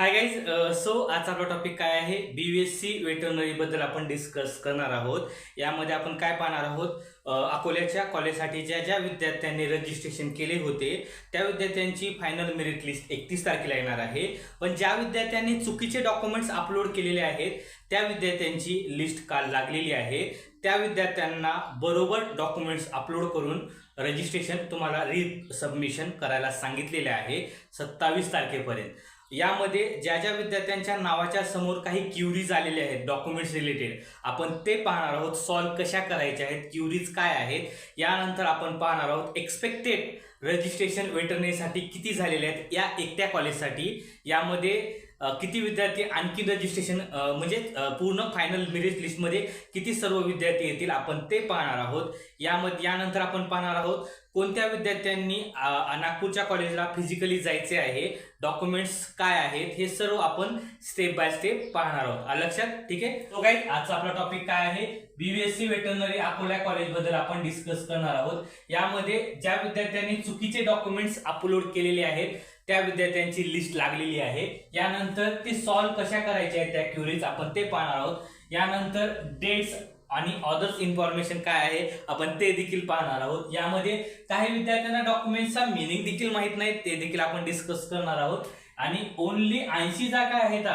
Hi guys so आज आपला topic काय आहे? बी एस सी वेटरनरी बद्दल आपण डिस्कस करणार आहोत. यामध्ये आपण काय पाहणार आहोत? अकोल्याच्या कॉलेजसाठी ज्या ज्या विद्यार्थ्यांनी रजिस्ट्रेशन केले होते त्या विद्यार्थ्यांची फायनल मेरिट लिस्ट एकतीस तारखेला येणार आहे. पण ज्या विद्यार्थ्यांनी चुकीचे डॉक्युमेंट्स अपलोड केलेले आहेत त्या विद्यार्थ्यांची लिस्ट काल लागलेली आहे. त्या विद्यार्थ्यांना बरोबर डॉक्युमेंट्स अपलोड करून रजिस्ट्रेशन तुम्हाला री सबमिशन करायला सांगितलेले आहे सत्तावीस तारखेपर्यंत. यामध्ये ज्या ज्या विद्यार्थ्यांच्या नावाच्या समोर काही क्युरीज आलेले आहेत डॉक्युमेंट्स रिलेटेड आपण ते पाहणार आहोत. सॉल्व कशा करायच्या आहेत? क्युरीज काय आहेत? यानंतर आपण पाहणार आहोत एक्सपेक्टेड रजिस्ट्रेशन वेटरनेसाठी किती झालेले आहेत? या एकट्या कॉलेजसाठी यामध्ये किती विद्यार्थी आणखी रजिस्ट्रेशन म्हणजे पूर्ण फायनल मेरिट लिस्टमध्ये किती सर्व विद्यार्थी येतील आपण ते पाहणार आहोत. यामध्ये यानंतर आपण पाहणार आहोत कोणत्या विद्यार्थ्यांनी नागपूरच्या कॉलेजला फिजिकली जायचे आहे डॉक्युमेंट्स काय आहेत हे सर्व आपण स्टेप बाय स्टेप पाहणार आहोत. लक्षात? ठीक आहे? तो काही आजचा आपला टॉपिक काय आहे? बीबीएससी वेटरनरी अकोला कॉलेजबद्दल आपण डिस्कस करणार आहोत. यामध्ये ज्या विद्यार्थ्यांनी चुकीचे डॉक्युमेंट्स अपलोड केलेले आहेत त्या विद्यार्थ्यांची लिस्ट लागलेली आहे. यानंतर ती सॉल्व कशा करायच्या आहेत त्या क्युरीज आपण ते पाहणार आहोत. यानंतर डेट्स आणि अदर्स इन्फॉर्मेशन काय आहे आपण ते देखील पाहणार आहोत. यामध्ये काही विद्यार्थ्यांना डॉक्युमेंटचा मिनिंग देखील माहीत नाही ते देखील आपण डिस्कस करणार आहोत. आणि ओनली ऐंशी जागा आहेत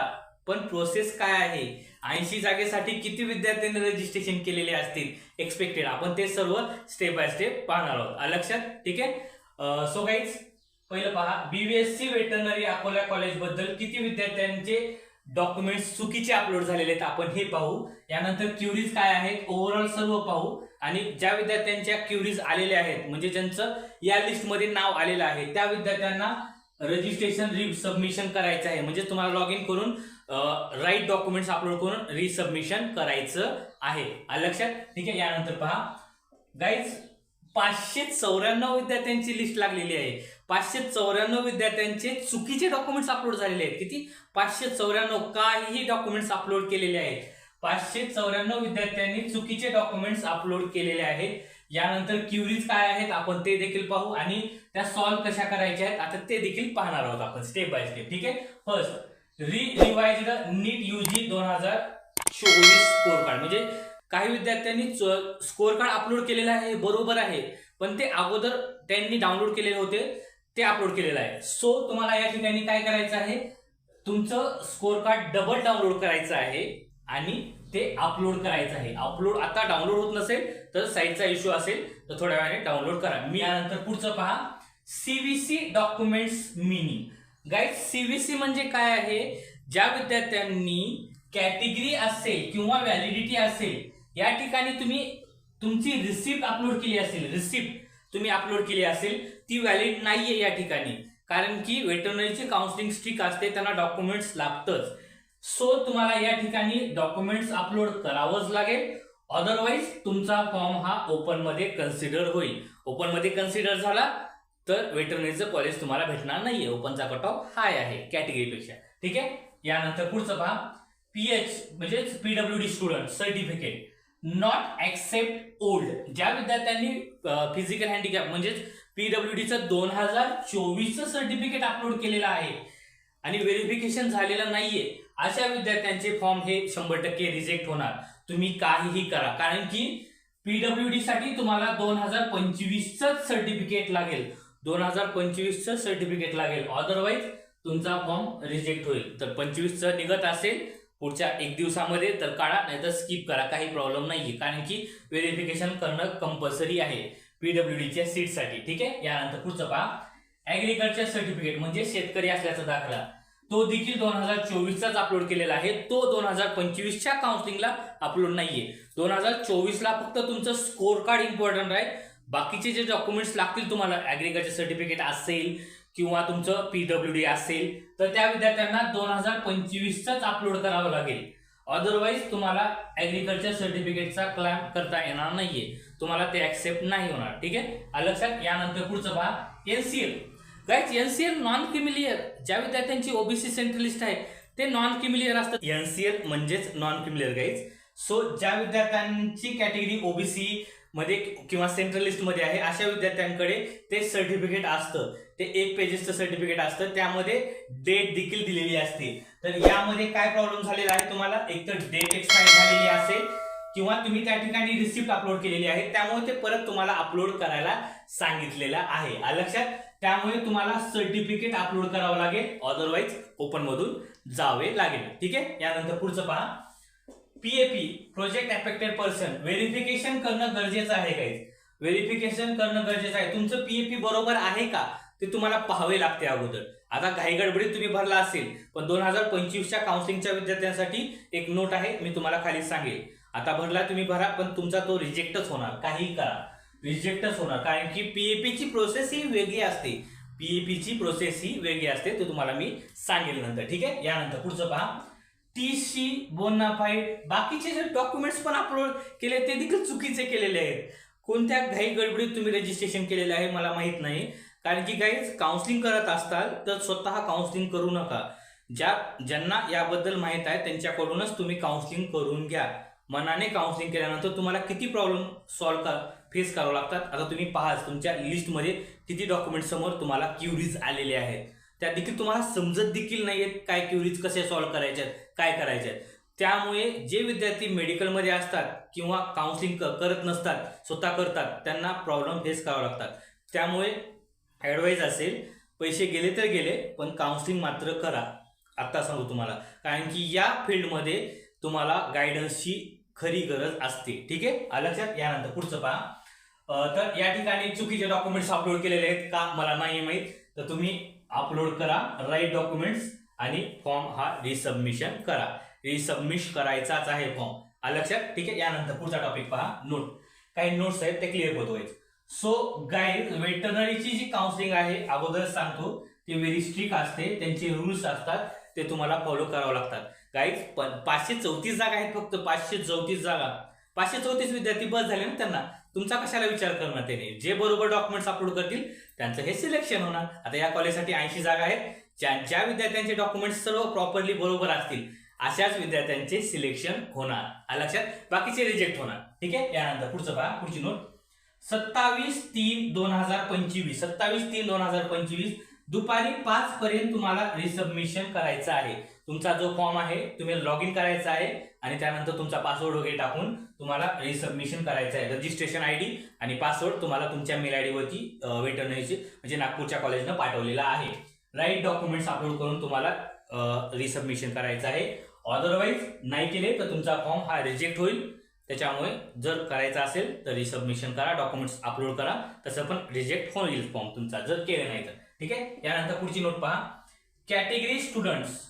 पण प्रोसेस काय आहे? ऐंशी जागेसाठी किती विद्यार्थ्यांनी रजिस्ट्रेशन केलेले असतील? एक्सपेक्टेड आपण ते सर्व स्टेप बाय स्टेप पाहणार आहोत. लक्षात? ठीक आहे? सो गाईज पहिलं पहा बीबीएससी वेटरनरी अकोला कॉलेजबद्दल किती विद्यार्थ्यांचे डॉक्युमेंट्स चुकीचे अपलोड झालेले आहेत आपण हे पाहू. यानंतर क्युरीज काय आहेत? ओव्हरऑल सर्व पाहू. आणि ज्या विद्यार्थ्यांच्या क्युरीज आलेल्या आहेत म्हणजे ज्यांचं या लिस्टमध्ये नाव आलेलं आहे त्या विद्यार्थ्यांना रजिस्ट्रेशन री सबमिशन करायचं आहे. म्हणजे तुम्हाला लॉग इन करून राईट डॉक्युमेंट्स अपलोड करून रिसबमिशन करायचं आहे. लक्षात? ठीक आहे? यानंतर पहा. गाईज पाचशे चौऱ्याण्णव विद्यार्थ्यांची लिस्ट लागलेली आहे. पाचशे चौऱ्याण्णव विद्यार्थ्यांचे चुकीचे डॉक्युमेंट्स अपलोड झालेले आहेत. किती? पाचशे चौऱ्याण्णव काहीही डॉक्युमेंट्स अपलोड केलेले आहेत. पाचशे चौऱ्याण्णव विद्यार्थ्यांनी चुकीचे डॉक्युमेंट्स अपलोड केलेले आहेत. यानंतर क्युरीज काय आहेत आपण ते देखील पाहू आणि त्या सॉल्व कशा करायच्या आहेत आता ते देखील पाहणार आहोत आपण स्टेप बाय स्टेप ठीक आहे? फर्स्ट री रिवाइज नीट यूजी दोन हजार चोवीस स्कोर कार्ड म्हणजे काही विद्यार्थ्यांनी स्कोअर कार्ड अपलोड केलेलं आहे बरोबर आहे. पण ते अगोदर त्यांनी डाउनलोड केलेले होते ते अपलोड केलेलं आहे. सो तुम्हाला या ठिकाणी काय करायचं आहे? तुमचं स्कोअर कार्ड डबल डाउनलोड करायचं आहे आणि ते अपलोड करायचं आहे. अपलोड आता डाउनलोड होत नसेल तर साईटचा इश्यू असेल तर थोड्या वेळाने डाउनलोड करा. मी यानंतर पुढचं पहा. CVC documents mini guide CVC म्हणजे काय आहे? ज्या विद्यार्थ्यांनी कॅटेगरी असेल किंवा व्हॅलिडिटी असेल या ठिकाणी तुम्ही तुमची रिसिप्ट अपलोड केली असेल रिसिप्ट तुम्ही अपलोड केली असेल ती व्हॅलिड नाहीये या ठिकाणी. कारण की वेटरनरीची काउन्सिलिंग स्ट्रिक असते त्यांना डॉक्युमेंट्स लागतच. सो तुम्हाला या ठिकाणी डॉक्युमेंट्स अपलोड करावंच लागेल. अदरवाईज तुमचा फॉर्म हा ओपनमध्ये कन्सिडर होईल. ओपनमध्ये कन्सिडर झाला तर वेटरनरीचं कॉलेज तुम्हाला भेटणार नाहीये. ओपनचा कट ऑफ हाय आहे कॅटेगरीपेक्षा ठीक आहे? यानंतर पुढचं पहा. पीएच म्हणजेच PW D student certificate not accept old ज्या विद्यार्थ्यांनी फिजिकल हँडिकॅप म्हणजेच पीडब्ल्यू डीचं दोन हजार चोवीसचं सर्टिफिकेट अपलोड केलेलं आहे आणि व्हेरिफिकेशन झालेलं नाहीये अशा विद्यार्थ्यांचे फॉर्म हे शंभर टक्के रिजेक्ट होणार. तुम्ही काहीही करा. कारण की पीडब्ल्यू डी साठी तुम्हाला दोन हजार पंचवीसच सर्टिफिकेट लागेल. दोन हजार पंचवीसचं सर्टिफिकेट लागेल. अदरवाईज तुमचा फॉर्म रिजेक्ट होईल. तर पंचवीसचं निघत असेल पुढच्या एक दिवसामध्ये तर काढा नाहीतर स्किप करा. काही प्रॉब्लेम नाहीये. कारण की व्हेरिफिकेशन करणं कंपल्सरी आहे पीडब्ल्यू डीच्या सीटसाठी ठीक आहे? यानंतर पुढचं पहा. ऍग्रिकल्चर सर्टिफिकेट म्हणजे शेतकरी असल्याचा दाखला. तो देखील दोन हजार चोवीसचाच अपलोड केलेला आहे. तो दोन हजार पंचवीसच्या काउन्सिलिंगला अपलोड नाहीये. दोन हजार चोवीसला फक्त तुमचं स्कोर कार्ड इम्पॉर्टंट आहे. बाकीचे जे डॉक्युमेंट्स लागतील तुम्हाला ऍग्रिकल्चर सर्टिफिकेट असेल किंवा तुमचं पीडब्ल्यू डी असेल तर त्या विद्यार्थ्यांना दोन हजार पंचवीसचाच अपलोड करावं लागेल. अदरवाईज तुम्हाला ऍग्रिकल्चर सर्टिफिकेटचा क्लाम करता येणार नाहीये. तुम्हाला ते ऍक्सेप्ट नाही होणार. ठीक आहे? लक्षात? यानंतर पुढचं पहा. NCL guys NCL non creamy layer ज्या विद्यार्थ्यांची ओबीसी सेंट्रलिस्ट आहे ते नॉन क्रिमिलियर असतात एनसीएल म्हणजेच non creamy layer guys so ज्या विद्यार्थ्यांची कॅटेगरी ओबीसी मध्ये किंवा सेंट्रल लिस्टमध्ये आहे अशा विद्यार्थ्यांकडे ते सर्टिफिकेट असतं. ते एक पेजेसचं सर्टिफिकेट असतं. त्यामध्ये डेट देखील दिलेली असते. तर यामध्ये काय प्रॉब्लेम झालेला आहे तुम्हाला? एक तर डेट एक्सपायर झालेली असेल किंवा तुम्ही त्या ठिकाणी रिसिप्ट अपलोड केलेली आहे. त्यामुळे ते परत तुम्हाला अपलोड करायला सांगितलेलं आहे. लक्षात? त्यामुळे तुम्हाला सर्टिफिकेट अपलोड करावं लागेल. अदरवाईज ओपन मधून जावे लागेल. ठीक आहे? यानंतर पुढचं पहा. PAP project affected person verification करणं गरजेचं आहे काही व्हेरिफिकेशन करणं गरजेचं आहे. तुमचं पीएपी बरोबर आहे का? ते तुम्हाला पाहावे लागते अगोदर. आता घाई गडबडीत तुम्ही भरला असेल पण दोन हजार पंचवीसच्या काउन्सिलिंगच्या विद्यार्थ्यांसाठी एक नोट आहे मी तुम्हाला खाली सांगेल. आता भरला तुम्ही भरा पण तुमचा तो रिजेक्टच होणार. काही करा. रिजेक्टच होणार. कारण की पीएपी ची प्रोसेस ही वेगळी असते. पीएपी ची प्रोसेस ही वेगळी असते ते तुम्हाला मी सांगेल नंतर. ठीक आहे? यानंतर पुढचं पहा. टी सी बोनाफाईड बाकीचे जे डॉक्युमेंट्स पण अपलोड केले ते देखील चुकीचे केलेले आहेत. कोणत्या घाई गडबडीत तुम्ही रजिस्ट्रेशन केलेले आहे मला माहीत नाही. कारण की काहीच काउन्सिलिंग करत असताल तर स्वतः काउन्सिलिंग करू नका. ज्या ज्यांना याबद्दल माहीत आहे त्यांच्याकडूनच तुम्ही काउन्सिलिंग करून घ्या. मनाने काउन्सिलिंग केल्यानंतर तुम्हाला किती प्रॉब्लेम सॉल्व कर फेस करावं लागतात. आता तुम्ही पहाच तुमच्या लिस्टमध्ये किती डॉक्युमेंट समोर तुम्हाला क्युरीज आलेले आहेत. त्या देखील तुम्हाला समजत देखील नाहीयेत काय क्युरीज कसे सॉल्व्ह करायच्यात काय करायच्यात त्यामुळे जे विद्यार्थी मेडिकलमध्ये असतात किंवा काउन्सिलिंग करत नसतात स्वतः करतात त्यांना प्रॉब्लेम फेस करावं लागतात. त्यामुळे ॲडवाईज असेल पैसे गेले तर गेले पण काउन्सिलिंग मात्र करा. आत्ता सांगू तुम्हाला. कारण की या फील्डमध्ये तुम्हाला गायडन्सची खरी गरज असते. ठीक आहे? आलं लक्षात? यानंतर पुढचं पहा. तर या ठिकाणी चुकीचे डॉक्युमेंट्स अपलोड केलेले आहेत का? मला नाही माहीत. तर तुम्ही अपलोड करा. राईट डॉक्युमेंट्स आणि फॉर्म हा रिसबमिशन करा. रिसबमिश करायचाच आहे फॉर्म आलं लक्षात? ठीक आहे? यानंतर पुढचा टॉपिक पहा. नोट काही नोट्स आहेत ते क्लिअर होत सो गाईड वेटनरीची जी काउन्सिलिंग आहे अगोदर सांगतो ती व्हेरी स्ट्रिक्ट असते. त्यांचे रूल्स असतात. ते तुम्हाला फॉलो करावं लागतात. गाईड पाचशे चौतीस जागा आहेत फक्त. पाचशे चौतीस जागा. पाचशे चौतीस विद्यार्थी बस झाले ना त्यांना. तुमचा कशाला विचार करणार त्याने? जे बरोबर डॉक्युमेंट्स अपलोड करतील त्यांचं हे सिलेक्शन होणार. आता या कॉलेजसाठी ऐंशी जागा आहेत. ज्या ज्या विद्यार्थ्यांचे डॉक्युमेंट्स सर्व प्रॉपरली बरोबर असतील अशाच विद्यार्थ्यांचे सिलेक्शन होणार. आलं लक्षात? बाकीचे रिजेक्ट होणार. ठीक आहे? यानंतर पुढचं पहा पुढची नोट सत्तावीस तीन दोन हजार पंचवीस. सत्तावीस तीन दोन हजार पंचवीस. दुपारी पाच पर्यंत तुम्हाला रिसबमिशन करायचं आहे. तुमचा जो फॉर्म आहे तुम्ही लॉग इन करायचा आहे आणि त्यानंतर तुमचा पासवर्ड वगैरे टाकून तुम्हाला रिसबमिशन करायचं आहे. रजिस्ट्रेशन आय डी आणि पासवर्ड तुम्हाला तुमच्या मेल आय डीवरती वेटरनरीची म्हणजे नागपूरच्या कॉलेजनं पाठवलेला आहे. राईट डॉक्युमेंट्स अपलोड करून तुम्हाला रिसबमिशन करायचं आहे. अदरवाईज नाही केले तर तुमचा फॉर्म हा रिजेक्ट होईल. त्याच्यामुळे जर करायचं असेल तर रिसबमिशन करा डॉक्युमेंट्स अपलोड करा. तसं पण रिजेक्ट होईल फॉर्म तुमचा जर केलं नाही तर. ठीक आहे? यानंतर पुढची नोट पहा. कॅटेगरी स्टुडंट्स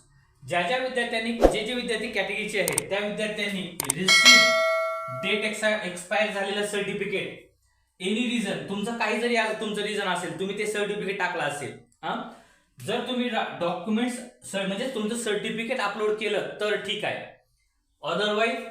ज्या ज्या विद्यार्थ्यांनी जे जे विद्यार्थी कॅटेगरीचे आहेत त्या विद्यार्थ्यांनी रिसिव्ह डेट एक्सपायर झालेलं सर्टिफिकेट एनी रिझन तुमचं काही जरी तुमचं रिझन असेल तुम्ही ते सर्टिफिकेट टाकलं असेल हां? जर तुम्ही डॉक्युमेंट्स म्हणजे तुमचं सर्टिफिकेट अपलोड केलं तर ठीक आहे. अदरवाईज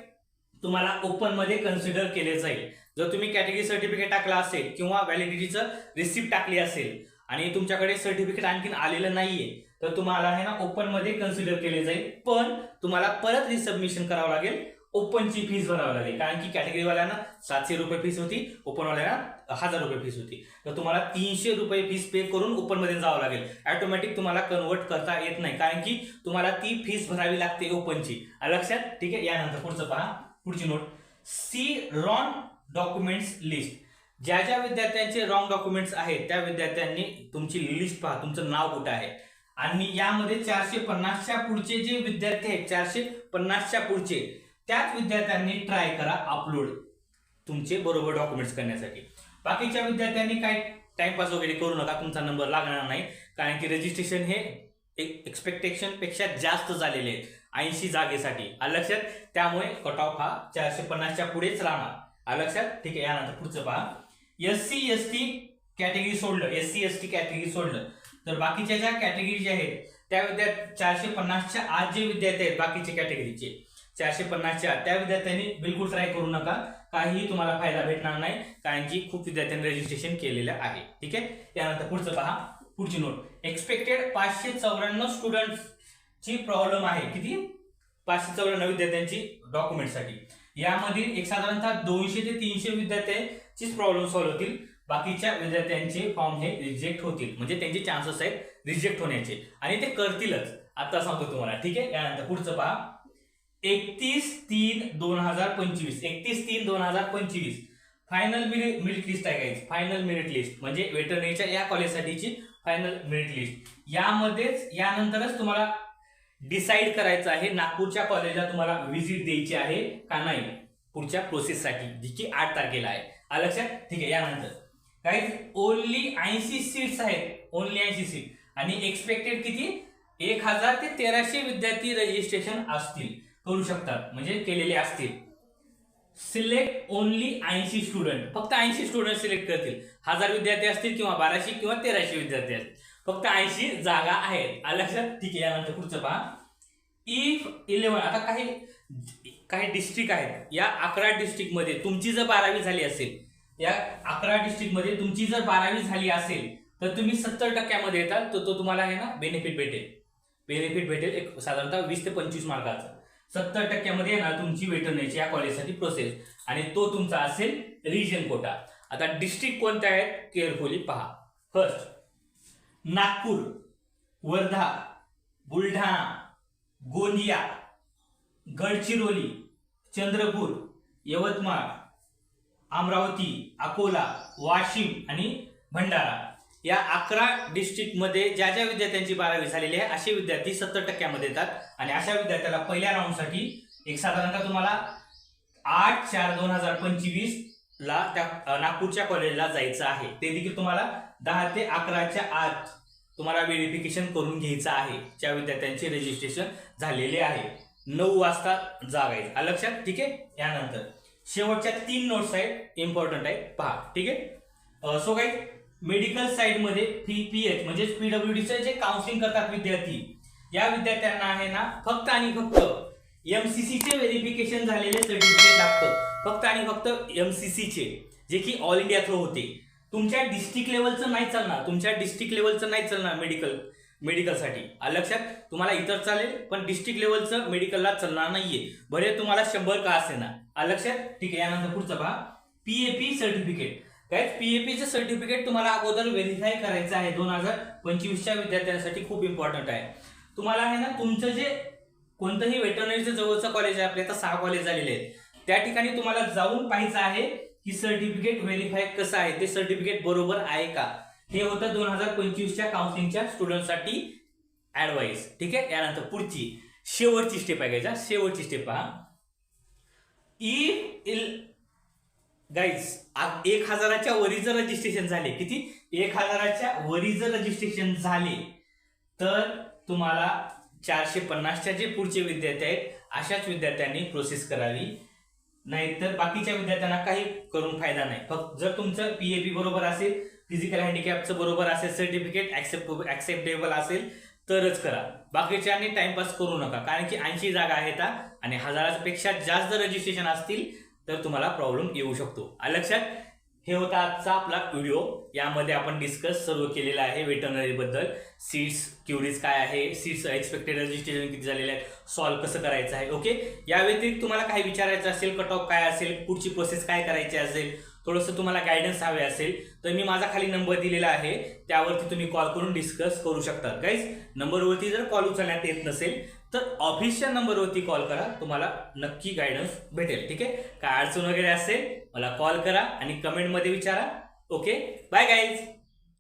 तुम्हाला ओपनमध्ये कन्सिडर केले जाईल. जर तुम्ही कॅटेगरी सर्टिफिकेट टाकला असेल किंवा व्हॅलिडिटीचं रिसिप्ट टाकली असेल आणि तुमच्याकडे सर्टिफिकेट आणखीन आलेलं नाहीये तर तुम्हाला हे ना ओपनमध्ये कन्सिडर केले जाईल. पण तुम्हाला परत रिसबमिशन करावं लागेल. ओपनची फीस भरावी लागेल. कारण की कॅटेगरीवाल्यांना सातशे रुपये फीस होती ओपनवाल्यांना हजार रुपये फीस होती. तर तुम्हाला तीनशे रुपये फीस पे करून ओपनमध्ये जावं लागेल. ऑटोमॅटिक तुम्हाला कन्वर्ट करता येत नाही. कारण की तुम्हाला ती फीस भरावी लागते ओपनची लक्षात? ठीक आहे? यानंतर पुढचं पहा. पुढची नोट सी रॉन डॉक्युमेंट्स लिस्ट ज्या ज्या विद्यार्थ्यांचे रॉंग डॉक्युमेंट्स आहेत त्या विद्यार्थ्यांनी तुमची लिस्ट पहा. तुमचं नाव कुठं आहे? आणि यामध्ये चारशे पन्नासच्या पुढचे जे विद्यार्थी आहेत चारशे पन्नासच्या पुढचे त्याच विद्यार्थ्यांनी ट्राय करा अपलोड तुमचे बरोबर डॉक्युमेंट्स करण्यासाठी. बाकीच्या विद्यार्थ्यांनी काय टाइमपास वगैरे करू नका तुमचा नंबर लागणार नाही. कारण की रजिस्ट्रेशन हे एक्सपेक्टेशनपेक्षा जास्त झालेले आहेत. ऐंशी जागेसाठी. आलं लक्षात? त्यामुळे कट ऑफ हा चारशे पन्नासच्या पुढेच राहणार. लक्षात? ठीक आहे यानंतर पुढचं पहा. S C S T category सोडलं. S C S T category सोडलं. तर बाकीच्या ज्या कॅटेगरी ज्या आहेत त्या विद्यार्थी चारशे पन्नासच्या आज जे विद्यार्थी आहेत बाकीचे कॅटेगरीचे चारशे पन्नासच्या त्या विद्यार्थ्यांनी बिलकुल ट्राय करू नका. काहीही तुम्हाला फायदा भेटणार नाही कारण की खूप विद्यार्थ्यांनी रजिस्ट्रेशन केलेलं आहे. ठीक आहे? त्यानंतर पुढचं पहा. पुढची नोट. एक्सपेक्टेड पाचशे चौऱ्याण्णव स्टुडंट्सची प्रॉब्लेम आहे. किती? पाचशे चौऱ्याण्णव विद्यार्थ्यांची डॉक्युमेंटसाठी यामधील एक साधारणतः दोनशे ते तीनशे विद्यार्थ्यांचीच प्रॉब्लेम सॉल्व्ह होतील. बाकीच्या विद्यार्थ्यांचे फॉर्म हे रिजेक्ट होतील. म्हणजे त्यांचे चान्सेस आहेत रिजेक्ट होण्याचे. आणि ते करतीलच. आता सांगतो तुम्हाला. ठीक आहे? यानंतर पुढचं पहा. एकतीस तीन दोन हजार पंचवीस. एकतीस तीन दोन हजार पंचवीस. फायनल मेरिट लिस्ट आहे गाईज फायनल मेरिट लिस्ट म्हणजे वेटरनरीच्या या कॉलेजसाठीची फायनल मेरिट लिस्ट यामध्येच यानंतरच तुम्हाला डिसाईड करायचं आहे नागपूरच्या कॉलेजला तुम्हाला व्हिजिट द्यायची आहे का नाही पुढच्या प्रोसेससाठी जी की आठ तारखेला आहे. आलं लक्षात? ठीक आहे यानंतर. काही ओनली ऐंशी सीट्स आहेत. ओनली ऐंशी सीट आणि एक्सपेक्टेड किती? एक हजार ते तेराशे विद्यार्थी रजिस्ट्रेशन असतील. करू शकतात. म्हणजे केलेले असतील. सिलेक्ट ओनली ऐंशी स्टुडंट फक्त ऐंशी स्टुडंट सिलेक्ट करतील. हजार विद्यार्थी असतील किंवा बाराशे किंवा तेराशे विद्यार्थी असतील. फक्त ऐंशी जागा आहेत. लक्षात ठीक आहे यानंतर पुढचं पहा. इफ इलेव्हन आता काही काही डिस्ट्रिक्ट आहेत. या अकरा डिस्ट्रिक्टमध्ये तुमची जर बारावी झाली असेल या अकरा डिस्ट्रिक्टमध्ये तुमची जर बारावी झाली असेल तर तुम्ही सत्तर टक्क्यामध्ये येतात तर तो तुम्हाला आहे ना बेनिफिट भेटेल. बेनिफिट भेटेल एक साधारणतः वीस ते पंचवीस मार्काचा. सत्तर टक्क्यामध्ये येणार तुमची वेटरनरीची या कॉलेजसाठी प्रोसेस आणि तो तुमचा असेल रिजन कोटा आता डिस्ट्रिक्ट कोणत्या आहेत? केअरफुली पहा. फर्स्ट नागपूर वर्धा बुलढाणा गोंदिया गडचिरोली चंद्रपूर यवतमाळ अमरावती अकोला वाशिम आणि भंडारा. या अकरा डिस्ट्रिक्टमध्ये ज्या ज्या विद्यार्थ्यांची बारावी झालेली आहे असे विद्यार्थी सत्तर टक्क्यामध्ये येतात. आणि अशा विद्यार्थ्याला पहिल्या राऊंडसाठी एक साधारणतः तुम्हाला आठ चार दोन हजार पंचवीस ला त्या नागपूरच्या कॉलेजला जायचं आहे. ते देखील तुम्हाला दहा ते अकराच्या आत तुम्हाला व्हेरिफिकेशन करून घ्यायचं आहे. ज्या विद्यार्थ्यांचे रजिस्ट्रेशन झालेले आहे. नऊ वाजता जागायचं लक्षात? ठीक आहे? यानंतर शेवटच्या तीन नोट्स आहेत इम्पॉर्टंट आहेत. पहा. ठीक आहे? सो काही मेडिकल साईडमध्ये पी पी एच म्हणजे पीडब्ल्यूडीचे जे काउन्सिलिंग करतात विद्यार्थी या विद्यार्थ्यांना आहे ना फक्त आणि फक्त एमसीसीचे व्हेरिफिकेशन झालेले सर्टिफिकेट लागतं. फक्त आणि फक्त एमसीसीचे जे की ऑल इंडिया थ्रू होते. तुमच्या डिस्ट्रिक्ट लेवलचं नाही चालणार. तुमच्या डिस्ट्रिक्ट लेवलचं नाही चालणार मेडिकल मेडिकलसाठी लक्षात? तुम्हाला इतर चालेल पण डिस्ट्रिक्ट लेवलचं मेडिकलला चालणार नाहीये. भले तुम्हाला शंभर का असे ना लक्षात? ठीक आहे यानंतर पुढचं पहा पीएपी सर्टिफिकेट काय पीएपीचं सर्टिफिकेट तुम्हाला अगोदर व्हेरीफाय करायचं आहे. दोन हजार पंचवीसच्या विद्यार्थ्यांसाठी खूप इम्पॉर्टंट आहे. तुम्हाला आहे ना तुमचं जे कोणतंही वेटरनरीचं जवळचं कॉलेज आहे आपल्या आता सहा कॉलेज झालेले आहेत. त्या ठिकाणी तुम्हाला जाऊन पाहायचं आहे की सर्टिफिकेट व्हेरीफाय कसं आहे ते सर्टिफिकेट बरोबर आहे का? हे होतं दोन हजार पंचवीसच्या काउन्सिलिंगच्या स्टुडंटसाठी ऍडवाईस ठीक आहे? यानंतर पुढची शेवटची स्टेप आहे घ्यायचा शेवटची स्टेप पहा. इफ इल गाईज एक हजाराच्या वरी जर रजिस्ट्रेशन झाले. किती? एक हजाराच्या वरी जर रजिस्ट्रेशन झाले. तर तुम्हाला चारशे पन्नासच्या जे पुढचे विद्यार्थी आहेत अशाच विद्यार्थ्यांनी प्रोसेस करावी. नाहीतर बाकीच्या विद्यार्थ्यांना काही करून फायदा नाही. फक्त जर तुमचं पीएपी बरोबर असेल फिजिकल हँडिकॅपचं बरोबर असेल सर्टिफिकेट ऍक्सेप्ट ऍक्सेप्टेबल असेल तरच करा. बाकीच्यांनी टाइमपास करू नका. कारण की ऐंशी जागा आहेत आणि हजारापेक्षा जास्त रजिस्ट्रेशन असतील तर तुम्हाला प्रॉब्लेम येऊ शकतो. आलं लक्षात? हे होता आजचा आपला व्हिडिओ यामध्ये आपण डिस्कस सर्व केलेला आहे वेटरनरी बद्दल. सीट्स क्युरीज काय आहे? सीट्स एक्सपेक्टेड रजिस्ट्रेशन किती झालेले आहे सॉल्व कसं करायचं आहे? ओके या व्यतिरिक्त तुम्हाला काही विचारायचं असेल कट ऑफ काय असेल पुढची प्रोसेस काय करायची असेल थोडंसं तुम्हाला गायडन्स हवे असेल तर मी माझा खाली नंबर दिलेला आहे. त्यावरती तुम्ही कॉल करून डिस्कस करू शकता. गाईज नंबरवरती जर कॉल उचलण्यात येत नसेल तर ऑफिसच्या नंबरवरती कॉल करा. तुम्हाला नक्की गायडन्स भेटेल. ठीक आहे? काय अडचण वगैरे असेल मला कॉल करा आणि कमेंटमध्ये विचारा. Okay bye guys